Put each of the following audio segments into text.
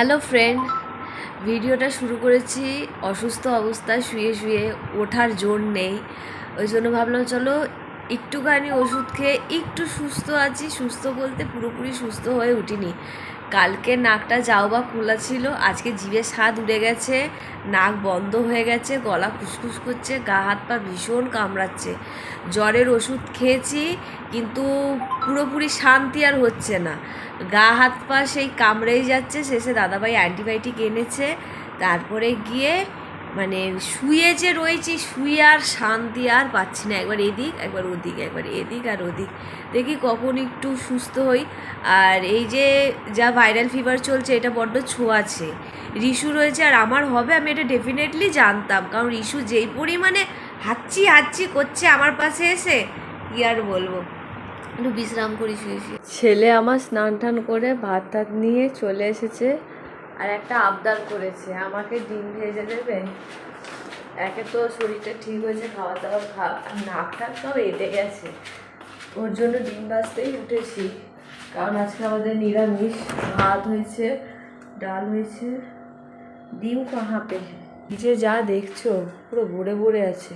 Hello friend, ভিডিওটা শুরু করেছি অসুস্থ অবস্থায় শুয়ে শুয়ে ওঠার জোর নেই ওই জন্য ভাবলাম, চলো একটুখানি ওষুধ খেয়ে একটু সুস্থ আছি, সুস্থ বলতে পুরোপুরি সুস্থ হয়ে উঠিনি। কালকে নাকটা যাও বা খোলা ছিল, আজকে জিভে স্বাদ উড়ে গেছে, নাক বন্ধ হয়ে গেছে, গলা খুসখুস করছে, গা হাত পা ভীষণ কামড়াচ্ছে। জ্বরের ওষুধ খেয়েছি, কিন্তু পুরোপুরি শান্তি আর হচ্ছে না। গা হাত পা সেই কামড়েই যাচ্ছে, শেষে দাদাভাই অ্যান্টিবায়োটিক এনেছে, তারপরে গিয়ে মানে শুয়ে যে রয়েছি, শুয়ে আর শান্তি আর পাচ্ছি না। একবার এদিক, একবার ওদিক, একবার এদিক আর ওদিক। দেখি কখন একটু সুস্থ হই। আর এই যে যা ভাইরাল ফিভার চলছে, এটা বড্ড ছোঁয়াছে রিশু রয়েছে আর আমার হবে, আমি এটা ডেফিনেটলি জানতাম। কারণ রিশু যেই পরিমাণে হাঁচি হাঁচি করছে আমার পাশে এসে, কি আর বলব? একটু বিশ্রাম করি, শুয়ে ছেলে আমার স্নান টান করে ভাত টাত নিয়ে চলে এসেছে। আর একটা আবদার করেছে, আমাকে ডিম ভেজে দেবেন একে তো শরীরটা ঠিক হয়েছে খাওয়া দাওয়া খাওয়া নাক টাক সব এটে গেছে। ওর জন্য ডিম বাজতেই উঠেছি, কারণ আজকে আমাদের নিরামিষ। ভাত হয়েছে, ডাল হয়েছে, ডিম কাঁপে যে যা দেখছ, পুরো ভরে ভরে আছে।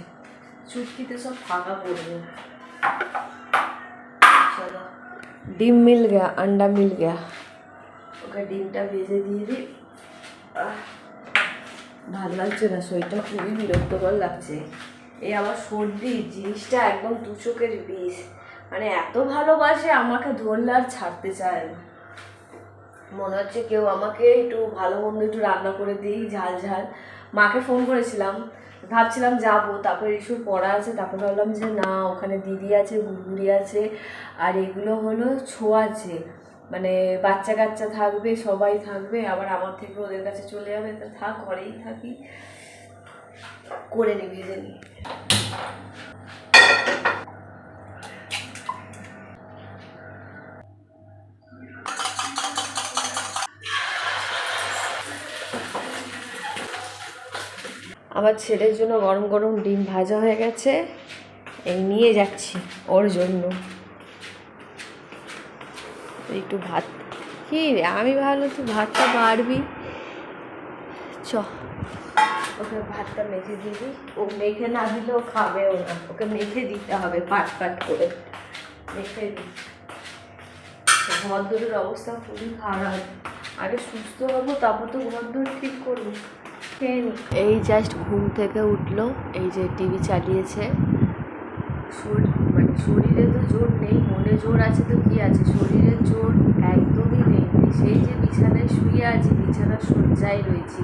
চুটকিতে সব ফাঁকা পড়বে। ডিম মিল গা আন্ডা মিল গা ওকে ডিমটা ভেজে দিয়ে দিই। ভালো লাগছে না, শরীরটা খুবই বিরক্তকর লাগছে। এই আমার সর্দি, জিনিসটা একদম দু চোখের বিষ। মানে এত ভালোবাসে আমাকে ধরলে আর ছাড়তে চায় না। মনে হচ্ছে কেউ আমাকে একটু ভালো মন্দ একটু রান্না করে দিই, ঝাল ঝাল। মাকে ফোন করেছিলাম, ভাবছিলাম যাব, তারপরে ইস্যুর পড়া আছে, তারপর ভাবলাম যে না, ওখানে দিদি আছে গুড়গুড়ি আছে, আর এগুলো হলো ছোঁয়াচে। মানে বাচ্চা কাচ্চা থাকবে, সবাই থাকবে, আবার আমার থেকে ওদের কাছে চলে যাবে, তা থাক, ঘরেই থাকি। করে নিবি নি আমার ছেলের জন্য গরম গরম ডিম ভাজা হয়ে গেছে। এই নিয়ে যাচ্ছি, ওর জন্য। একটু ভাত। কি রে আমি ভালো তুই ভাতটা পারবি চ। ওকে ভাতটা মেখে দিবি ও মেখে না দিলেও খাবেও না। ওকে মেখে দিতে হবে পাট পাট করে। মেখে দিই। ঘর অবস্থা খুবই খারাপ। আগে সুস্থ হব তারপর তো ঘর ঠিক করব। এই জাস্ট ঘুম থেকে উঠল। এই যে টিভি চালিয়েছে। মানে শরীরে তো জোর নেই, মনে জোর আছে তো কি আছে? শরীরের জোর একদমই নেই। সেই যে বিছানায় শুয়ে আছি, বিছানার শয্যায় রয়েছি।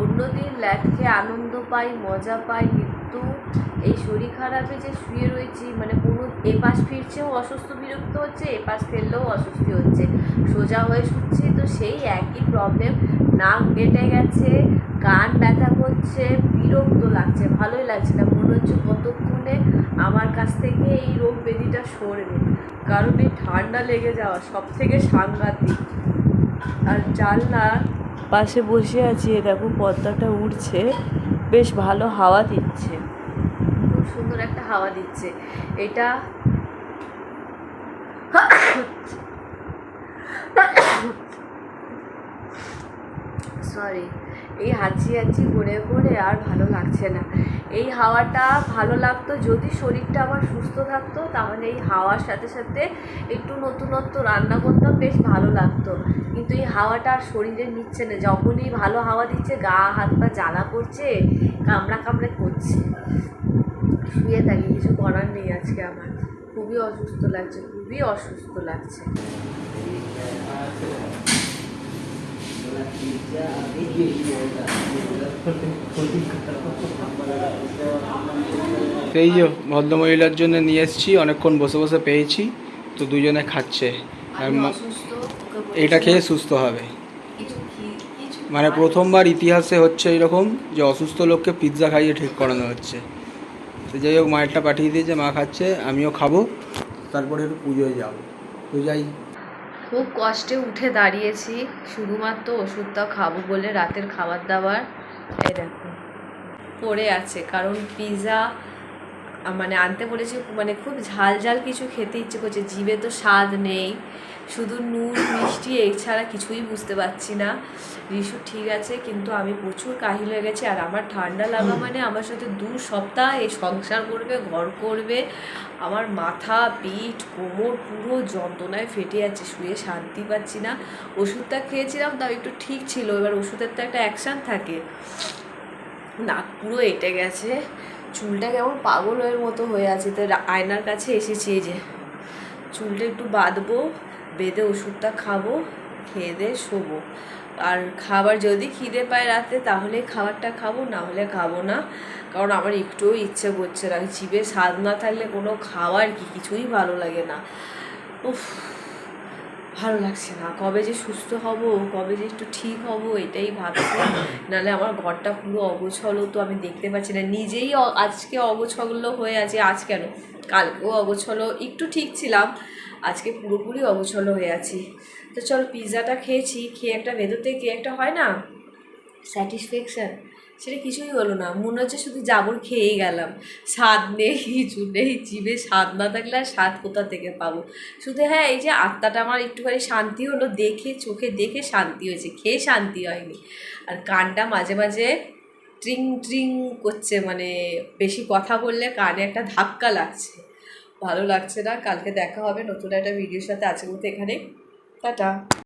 অন্যদিন ল্যাট খেয়ে আনন্দ পাই, মজা পাই কিন্তু এই শরীর খারাপে যে শুয়ে রয়েছি মানে কোনো এপাশ ফিরছেও অসুস্থ, বিরক্ত হচ্ছে, এপাশ ফেললেও অসুস্থ হচ্ছে। সোজা হয়ে শুচ্ছি, তো সেই একই প্রবলেম নাক কেটে গেছে, কান ব্যথা করছে, বিরক্ত লাগছে, ভালোই লাগছে না। মনে হচ্ছে কতক্ষণে আমার কাছ থেকে এই রোগ ব্যাধিটা সরবে। কারণ এই ঠান্ডা লেগে যাওয়া সব থেকে সাংঘাতিক। আর জানলা পাশে বসে আছি দেখো পর্দাটা উঠছে বেশ ভালো হাওয়া দিচ্ছে। খুব সুন্দর একটা হাওয়া দিচ্ছে। এটা সরি, এই হাঁচি হাঁচি ঘুরে ঘুরে আর ভালো লাগছে না। এই হাওয়াটা ভালো লাগতো। যদি শরীরটা আমার সুস্থ থাকতো, তাহলে এই হাওয়ার সাথে সাথে একটু নতুনত্ব রান্না করতাম, বেশ ভালো লাগতো। কিন্তু এই হাওয়াটা আর শরীরে নিচ্ছে না। যখনই ভালো হাওয়া দিচ্ছে, গা, হাত, পা জ্বালা করছে, কামড়া কামড়ে করছে। শুয়ে থাকি, কিছু করার নেই আজকে আমার। খুবই অসুস্থ লাগছে, খুবই অসুস্থ লাগছে। এই যে ভদ্রমহিলার জন্য নিয়ে এসেছি অনেকক্ষণ বসে বসে পেয়েছি তো দুজনে খাচ্ছে। এটা খেয়ে সুস্থ হবে। মানে প্রথমবার ইতিহাসে হচ্ছে এরকম যে অসুস্থ লোককে পিৎজা খাইয়ে ঠিক করানো হচ্ছে। তো যাই হোক মায়েরটা পাঠিয়ে দিয়েছে মা খাচ্ছে আমিও খাব তারপরে একটু পুজোয় যাব। তো যাই। খুব কষ্টে উঠে দাঁড়িয়েছি, শুধুমাত্র ওষুধটা খাব বলে রাতের খাবার দাবার এই দেখো। পড়ে আছে, কারণ পিৎজা মানে আনতে বলেছি মানে খুব ঝাল ঝাল কিছু খেতে ইচ্ছে করছে, জিভে তো স্বাদ নেই, শুধু নুন, মিষ্টি, এছাড়া কিছুই বুঝতে পারছি না। রিশু, ঠিক আছে, কিন্তু আমি প্রচুর কাহিল হয়ে গেছি, আর আমার ঠান্ডা লাগা মানে আমার সাথে দু সপ্তাহ এই সংসার করবে, ঘর করবে, আমার মাথা, পিঠ, কোমর পুরো যন্ত্রণায় ফেটে যাচ্ছে, শুয়ে শান্তি পাচ্ছি না। ওষুধটা খেয়েছিলাম, তাও একটু ঠিক ছিল, এবার ওষুধের তো একটা অ্যাকশান থাকে। নাক পুরো এঁটে গেছে। চুলটা কেমন পাগলের মতো হয়ে আছে। তো আয়নার কাছে এসেছি এই যে। চুলটা একটু বাঁধবো, বেঁধে ওষুধটা খাব, খেয়ে দিয়ে শোবো। আর খাবার যদি খিদে পায় রাতে, তাহলে খাবারটা খাব, না হলে খাব না। কারণ আমার একটুও ইচ্ছে করছে না। জিভে স্বাদ না থাকলে কোনো খাবার কি? কিছুই ভালো লাগে না। উফ। ভালো লাগছে না। কবে যে সুস্থ হব, কবে যে একটু ঠিক হব, এটাই ভাবছি। নাহলে আমার ঘরটা পুরো অগোছলো তো আমি দেখতে পাচ্ছি না। নিজেই আজকে অগোছলো হয়ে আছে, আজ কেন? কালকেও অগোছলো, একটু ঠিক ছিলাম, আজকে পুরোপুরি অগোছলো হয়ে আছি। তো চলো পিৎজাটা খেয়েছি, খেয়ে একটা ভেতর থেকে একটা হয় না? স্যাটিসফ্যাকশান সেটা কিছুই হলো না। মনে হচ্ছে শুধু জাবর খেয়েই গেলাম। স্বাদ নেই, কিছু নেই, জিভে স্বাদ না থাকলে আর স্বাদ কোথা থেকে পাবো? শুধু হ্যাঁ এই যে আত্মাটা আমার একটুখানি শান্তি হলো, দেখে, চোখে দেখে শান্তি হয়েছে, খেয়ে শান্তি হয়নি। আর কানটা মাঝে মাঝে ট্রিং ট্রিং করছে মানে বেশি কথা বললে কানে একটা ধাক্কা লাগছে। ভালো লাগছে না, কালকে দেখা হবে নতুন একটা ভিডিওর সাথে। আজকের মতো এখানে টাটা।